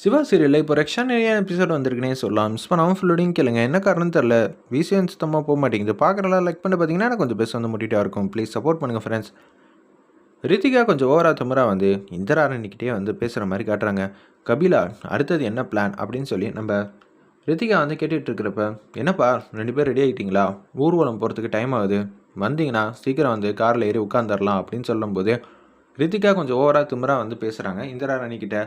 சிவா சீரியலில் இப்போ ரெக்ஷன் நிறைய எபிசோட் வந்திருக்குனே சொல்லலாம். மிஸ் பண்ணாமல் ஃபுல்லோடையும் கேளுங்க. என்ன காரணம் தெரில விசிஎன் சுத்தமாக போக மாட்டேங்குது. பார்க்குறலாம் லைக் பண்ணி பார்த்தீங்கன்னா எனக்கு கொஞ்சம் பேச வந்து முட்டிட்டா இருக்கும். ப்ளீஸ் சப்போர்ட் பண்ணுங்கள் ஃப்ரெண்ட்ஸ் ரித்திகா கொஞ்சம் ஓவரா திமிரா வந்து இந்திராரணிக்கிட்டே வந்து பேசுகிற மாதிரி காட்டுறாங்க. கபிலா அடுத்தது என்ன பிளான் அப்படின்னு சொல்லி நம்ம ரித்திகா வந்து கேட்டுகிட்டு இருக்கிறப்ப என்னப்பா ரெண்டு பேர் ரெடி ஆகிட்டிங்களா ஊர்வலம் போகிறதுக்கு டைம் ஆகுது. வந்தீங்கன்னா சீக்கிரம் வந்து காரில் ஏறி உட்காந்துடலாம் அப்படின்னு சொல்லும்போது ரித்திகா கொஞ்சம் ஓவராக திமராக வந்து பேசுகிறாங்க இந்திரா கிட்ட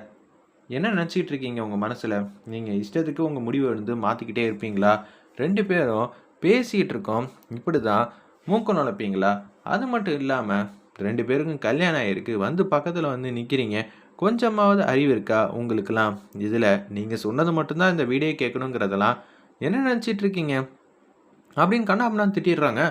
என்ன நினச்சிக்கிட்டு இருக்கீங்க உங்கள் மனசில்? நீங்கள் இஷ்டத்துக்கு உங்கள் முடிவை வந்து மாற்றிக்கிட்டே இருப்பீங்களா? ரெண்டு பேரும் பேசிகிட்டு இருக்கோம். இப்படி தான் மூக்கம் நுழைப்பீங்களா? அது மட்டும் இல்லாமல் ரெண்டு பேருக்கும் கல்யாணம் ஆகிருக்கு வந்து பக்கத்தில் வந்து நிற்கிறீங்க கொஞ்சமாவது அறிவு இருக்கா உங்களுக்கெல்லாம்? இதில் நீங்கள் சொன்னது மட்டும்தான் இந்த வீடியோ கேட்கணுங்கிறதெல்லாம். என்ன நினச்சிட்டு இருக்கீங்க அப்படின்னு கண்ணா அப்படின்னா திட்டிடுறாங்க.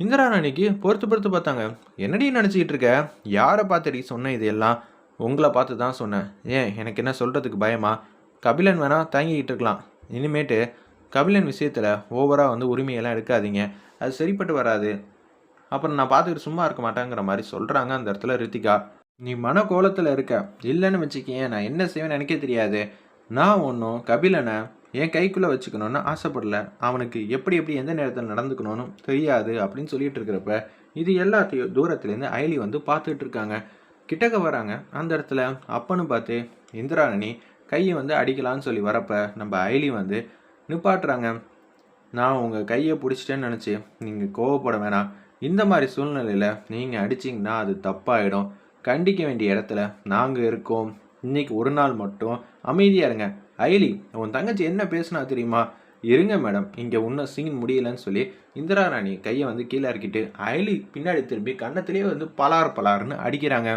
அன்னைக்கு பொறுத்து பொறுத்து பார்த்தாங்க. என்னடி நினச்சிக்கிட்டு இருக்க யாரை பார்த்துடி சொன்ன இது எல்லாம் உங்களை பார்த்து தான் சொன்னேன். ஏன் எனக்கு என்ன சொல்கிறதுக்கு பயமா? கபிலன் வேணால் தாங்கிக்கிட்டு இருக்கலாம். இனிமேட்டு கபிலன் விஷயத்தில் ஓவராக வந்து உரிமையெல்லாம் எடுக்காதீங்க. அது சரிப்பட்டு வராது. அப்புறம் நான் பார்த்துக்கிட்டு சும்மா இருக்க மாட்டேங்கிற மாதிரி சொல்கிறாங்க அந்த இடத்துல ரித்திகா. நீ மன கோலத்தில் இருக்க. இல்லைன்னு வச்சுக்கேன் நான் என்ன செய்வேன்னு எனக்கே தெரியாது. நான் ஒன்றும் கபிலனை என் கைக்குள்ளே வச்சுக்கணும்னு ஆசைப்படல. அவனுக்கு எப்படி எப்படி எந்த நேரத்தில் நடந்துக்கணும்னு தெரியாது அப்படின்னு சொல்லிட்டு இருக்கிறப்ப இது எல்லாத்தையும் தூரத்துலேருந்து அயலி வந்து பார்த்துட்டு இருக்காங்க. கிட்டக்க வராங்க. அந்த இடத்துல அப்பன்னு பார்த்து இந்திராணி கையை வந்து அடிக்கலான்னு சொல்லி வரப்ப நம்ம அயலி வந்து நிப்பாட்டுறாங்க. நான் உங்கள் கையை பிடிச்சிட்டேன்னு நினச்சி நீங்கள் கோவப்பட வேணாம். இந்த மாதிரி சூழ்நிலையில் நீங்கள் அடிச்சிங்கன்னா அது தப்பாயிடும். கண்டிக்க வேண்டிய இடத்துல நாங்கள் இருக்கோம். இன்னைக்கு ஒரு நாள் மட்டும் அமைதியாக இருங்க. அயலி உன் தங்கச்சி என்ன பேசுனா தெரியுமா? இருங்க மேடம் இங்கே இன்னும் சீன் முடியலன்னு சொல்லி இந்திரா ராணி கையை வந்து கீழே இறக்கிட்டு அயலி பின்னாடி திரும்பி கன்னத்திலே வந்து பலார் பலார்னு அடிக்கிறாங்க.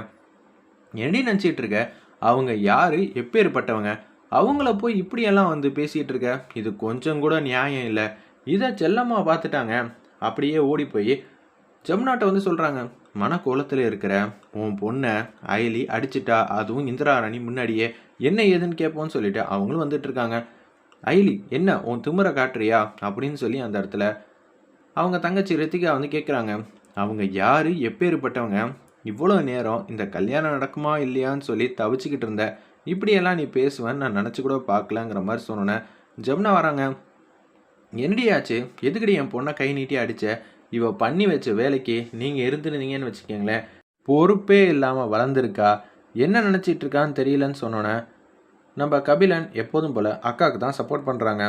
என்னடி நினச்சிட்டு இருக்க? அவங்க யார்? எப்பேற்பட்டவங்க? அவங்கள போய் இப்படியெல்லாம் வந்து பேசிகிட்டு இருக்க? இது கொஞ்சம் கூட நியாயம் இல்லை. இதை செல்லம்மா பார்த்துட்டாங்க அப்படியே ஓடி போய் ஜமுனாட்ட வந்து சொல்கிறாங்க மனக்கோலத்தில் இருக்கிற உன் பொண்ணை அயலி அடிச்சிட்டா அதுவும் இந்திராராணி முன்னாடியே. என்ன ஏதுன்னு கேட்போன்னு சொல்லிட்டு அவங்களும் வந்துட்டு இருக்காங்க. அயலி என்ன உன் திமுறை காட்டுறியா? அப்படின்னு சொல்லி அந்த இடத்துல அவங்க தங்கச்சி ரித்திகா வந்து கேட்குறாங்க அவங்க யார்? எப்பேற்பட்டவங்க? இவ்வளோ நேரம் இந்த கல்யாணம் நடக்குமா இல்லையான்னு சொல்லி தவிச்சுக்கிட்டு இருந்த இப்படியெல்லாம் நீ பேசுவேன்னு நான் நினச்சி கூட பார்க்கலங்கிற மாதிரி சொன்னோன்னே ஜமுனா வராங்க. என்னடியாச்சு எதுக்கடி என் பொண்ணை கை நீட்டி அடிச்ச? இவ பண்ணி வச்ச வேலைக்கு நீங்கள் இருந்துருந்தீங்கன்னு வச்சுக்கோங்களேன். பொறுப்பே இல்லாமல் வளர்ந்துருக்கா. என்ன நினச்சிட்டு இருக்கான்னு தெரியலன்னு சொன்னோன்னே நம்ம கபிலன் எப்போதும் போல் அக்காவுக்கு தான் சப்போர்ட் பண்ணுறாங்க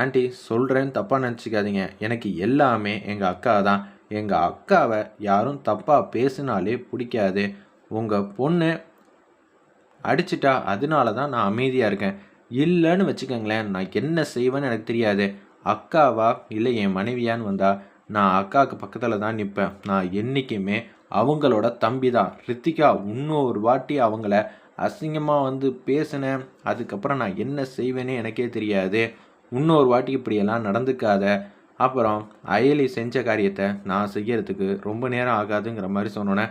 ஆண்டி சொல்கிறேன்னு தப்பாக நினச்சிக்காதீங்க. எனக்கு எல்லாமே எங்கள் அக்கா தான். எங்கள் அக்காவை யாரும் தப்பாக பேசினாலே பிடிக்காது. உங்கள் பொண்ணு அடிச்சிட்டா அதனால தான் நான் அமைதியாக இருக்கேன். இல்லைன்னு வச்சுக்கோங்களேன் நான் என்ன செய்வேன்னு எனக்கு தெரியாது. அக்காவா இல்லை என் மனைவியான்னு வந்தா நான் அக்காவுக்கு பக்கத்தில் தான் நிற்பேன் நான் என்றைக்குமே அவங்களோட தம்பி தான். ரித்திகா இன்னொரு வாட்டி அவங்கள அசிங்கமாக வந்து பேசினேன். அதுக்கப்புறம் நான் என்ன செய்வேனே எனக்கே தெரியாது. இன்னொரு வாட்டி இப்படியெல்லாம் நடந்துக்காத. அப்புறம் அயலி செஞ்ச காரியத்தை நான் செய்யறதுக்கு ரொம்ப நேரம் ஆகாதுங்கிற மாதிரி சொன்னோன்னே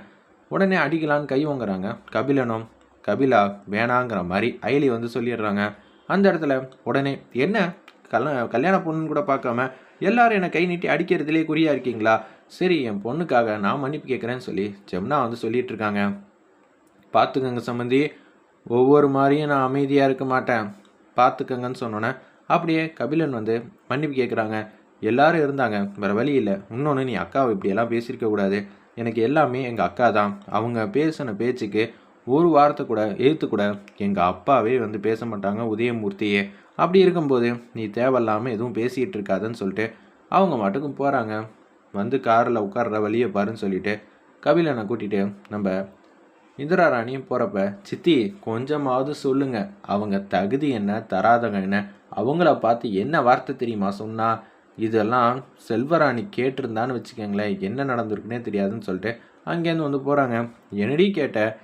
உடனே அடிக்கலான்னு கை வாங்குறாங்க கபிலனும் கபிலா வேணாங்கிற மாதிரி அயலி வந்து சொல்லிடுறாங்க. அந்த இடத்துல உடனே என்ன? கல் கல்யாண பொண்ணுன்னு கூட பார்க்காம எல்லாரும் என்னை கை நீட்டி அடிக்கிறதுலே குறியா இருக்கீங்களா? சரி என் பொண்ணுக்காக நான் மன்னிப்பு கேட்குறேன்னு சொல்லி ஜெம்னா வந்து சொல்லிட்டு இருக்காங்க பார்த்துக்கங்க சம்மந்தி ஒவ்வொரு மாதிரியும் நான் அமைதியாக இருக்க மாட்டேன். பார்த்துக்கங்கன்னு சொன்னோன்னே அப்படியே கபிலன் வந்து மன்னிப்பு கேட்குறாங்க. எல்லாரும் இருந்தாங்க வேறு வழி இல்லை. இன்னொன்று நீ அக்காவை இப்படியெல்லாம் பேசியிருக்க கூடாது. எனக்கு எல்லாமே எங்கள் அக்கா தான். அவங்க பேசின பேச்சுக்கு ஒரு வாரத்தை கூட எழுத்து கூட எங்கள் அப்பாவே வந்து பேச மாட்டாங்க உதயமூர்த்தியே. அப்படி இருக்கும்போது நீ தேவையில்லாமல் எதுவும் பேசிகிட்டு இருக்காதுன்னு சொல்லிட்டு அவங்க மட்டுக்கும் போகிறாங்க வந்து காரில் உட்கார்ற வழியை பாருன்னு சொல்லிட்டு கபிலனை கூட்டிகிட்டு நம்ம இந்திரா ராணியும் போகிறப்ப சித்தி கொஞ்சமாவது சொல்லுங்க. அவங்க தகுதி என்ன தராதவங்க என்ன? அவங்கள பார்த்து என்ன வார்த்தை தெரியுமா சொன்னால் இதெல்லாம் செல்வராணி கேட்டிருந்தான்னு வச்சுக்கோங்களேன். என்ன நடந்திருக்குன்னே தெரியாதுன்னு சொல்லிட்டு அங்கேருந்து வந்து போகிறாங்க என்னடி கேட்ட?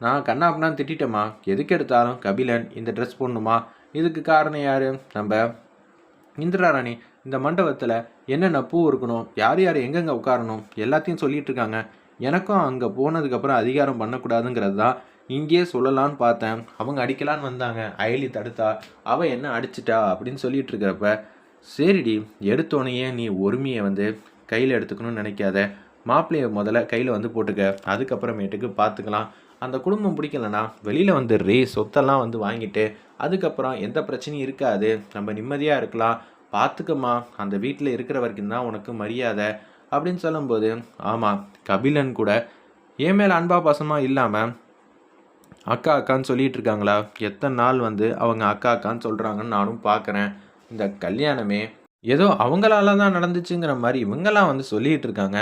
நான் கண்ணாப்னா திட்டமா எதுக்கு எடுத்தாலும் கபிலன் இந்த ட்ரெஸ் போடணுமா? இதுக்கு காரணம் யார்? நம்ம இந்திரா ராணி இந்த மண்டபத்தில் என்னென்ன பூ இருக்கணும்? யார் யார் எங்கெங்கே உட்காரணும்? எல்லாத்தையும் சொல்லிகிட்டு இருக்காங்க. எனக்கும் அங்கே போனதுக்கப்புறம் அதிகாரம் பண்ணக்கூடாதுங்கிறது தான் இங்கேயே சொல்லலான்னு பார்த்தேன். அவங்க அடிக்கலான்னு வந்தாங்க. அயலி தடுத்தா அவள் என்ன அடிச்சிட்டா? அப்படின்னு சொல்லிட்டு இருக்கிறப்ப சரிடி எடுத்தோனையே நீ ஒருமையை வந்து கையில் எடுத்துக்கணும்னு நினைக்காத. மாப்பிள்ளையை முதல்ல கையில் வந்து போட்டுக்க. அதுக்கப்புறமேட்டுக்கு பார்த்துக்கலாம் அந்த குடும்பம் பிடிக்கலனா வெளியில் வந்துடுறி சொத்தெல்லாம் வந்து வாங்கிட்டு அதுக்கப்புறம் எந்த பிரச்சனையும் இருக்காது. நம்ம நிம்மதியாக இருக்கலாம். பார்த்துக்கம்மா அந்த வீட்டில் இருக்கிற வரைக்கும் தான் உனக்கு மரியாதை அப்படின்னு சொல்லும்போது ஆமாம் கபிலன் கூட என் மேலே அன்பா பாசமாக இல்லாமல் அக்கா அக்கான்னு சொல்லிகிட்டு இருக்காங்களா? எத்தனை நாள் வந்து அவங்க அக்கா அக்கான்னு சொல்கிறாங்கன்னு நானும் பார்க்குறேன் இந்த கல்யாணமே ஏதோ அவங்களால தான் நடந்துச்சுங்கிற மாதிரி இவங்கெல்லாம் வந்து சொல்லிட்டு இருக்காங்க.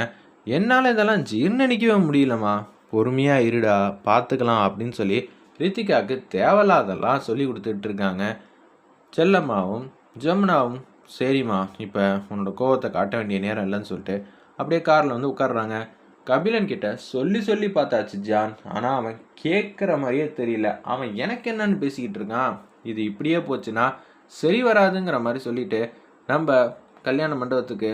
என்னால் இதெல்லாம் ஜீர்ணிக்கவே முடியலம்மா. பொறுமையாக இருடா பார்த்துக்கலாம் அப்படின்னு சொல்லி ரித்திகாவுக்கு தேவையில்லாதெல்லாம் சொல்லி கொடுத்துட்டு இருக்காங்க. செல்லம்மாவும் ஜமுனாவும் சரிம்மா இப்போ உன்னோட கோவத்தை காட்ட வேண்டிய நேரம் இல்லைன்னு சொல்லிட்டு அப்படியே காரில் வந்து உட்காடுறாங்க கபிலன் கிட்ட சொல்லி சொல்லி பார்த்தாச்சு ஜான். ஆனால் அவன் கேட்குற மாதிரியே தெரியல. அவன் எனக்கு என்னன்னு பேசிக்கிட்டு இருக்கான். இது இப்படியே போச்சுன்னா சரி வராதுங்கிற மாதிரி சொல்லிட்டு நம்ம கல்யாண மண்டபத்துக்கு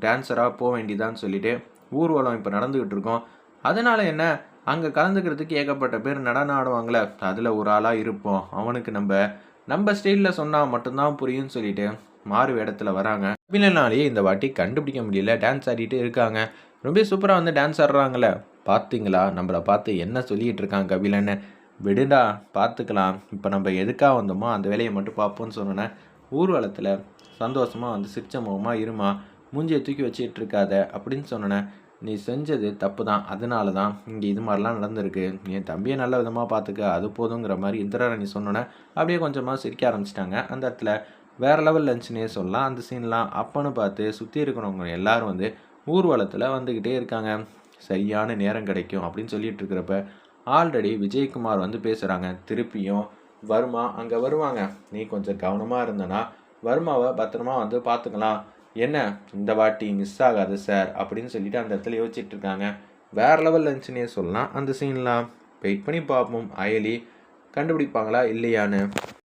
டான்ஸராக போக வேண்டியதான்னு சொல்லிட்டு ஊர்வலம் இப்போ நடந்துக்கிட்டு இருக்கோம். அதனால் என்ன? அங்கே கலந்துக்கிறதுக்கு ஏகப்பட்ட பேர் நடனம் ஆடுவாங்களே. அதில் ஒரு ஆளாக இருப்போம். அவனுக்கு நம்ம நம்ம ஸ்டைலில் சொன்னால் மட்டும்தான் புரியும்னு சொல்லிட்டு மாறு இடத்துல வராங்க. கபிலனாலேயே இந்த வாட்டி கண்டுபிடிக்க முடியல. டான்ஸ் ஆடிட்டு இருக்காங்க. ரொம்ப சூப்பராக வந்து டான்ஸ் ஆடுறாங்களே. பார்த்தீங்களா நம்மளை பார்த்து என்ன சொல்லிகிட்டு இருக்காங்க கபிலன்னு. விடுடா பார்த்துக்கலாம். இப்போ நம்ம எதுக்காக வந்தோமோ அந்த வேலையை மட்டும் பார்ப்போம்னு சொன்னோன்னே ஊர்வலத்தில் சந்தோஷமாக வந்து சிரிச்ச முகமாக இருமா மூஞ்சியை தூக்கி வச்சிட்டு இருக்காத அப்படின்னு சொன்னோன்னே நீ செஞ்சது தப்பு தான் அதனால தான் இங்கே இது மாதிரிலாம் நடந்திருக்கு. என் தம்பியை நல்ல விதமாக பார்த்துக்க அது போதுங்கிற மாதிரி இந்திராணி சொன்னோன்னே அப்படியே கொஞ்சமாக சிரிக்க ஆரம்பிச்சிட்டாங்க. அந்த இடத்துல வேறு லெவல் லஞ்சுனே சொல்லலாம் அந்த சீன்லாம் அப்பன்னு பார்த்து சுற்றி இருக்கிறவங்க எல்லாரும் வந்து ஊர்வலத்தில் வந்துக்கிட்டே இருக்காங்க. சரியான நேரம் கிடைக்கும் அப்படின்னு சொல்லிட்டு இருக்கிறப்ப ஆல்ரெடி விஜயகுமார் வந்து பேசுகிறாங்க திருப்பியும் வர்மா அங்கே வருவாங்க. நீ கொஞ்சம் கவனமாக இருந்தனா வர்மாவை பத்திரமா வந்து பார்த்துக்கலாம் என்ன? இந்த வாட்டி மிஸ் ஆகாது சார் அப்படின்னு சொல்லிட்டு அந்த இடத்துல யோசிச்சுட்டு இருக்காங்க. வேற லெவல் லஞ்சுனே சொல்லலாம். அந்த சீன்லாம் வெயிட் பண்ணி பார்ப்போம். அயலி கண்டுபிடிப்பாங்களா இல்லையான்னு.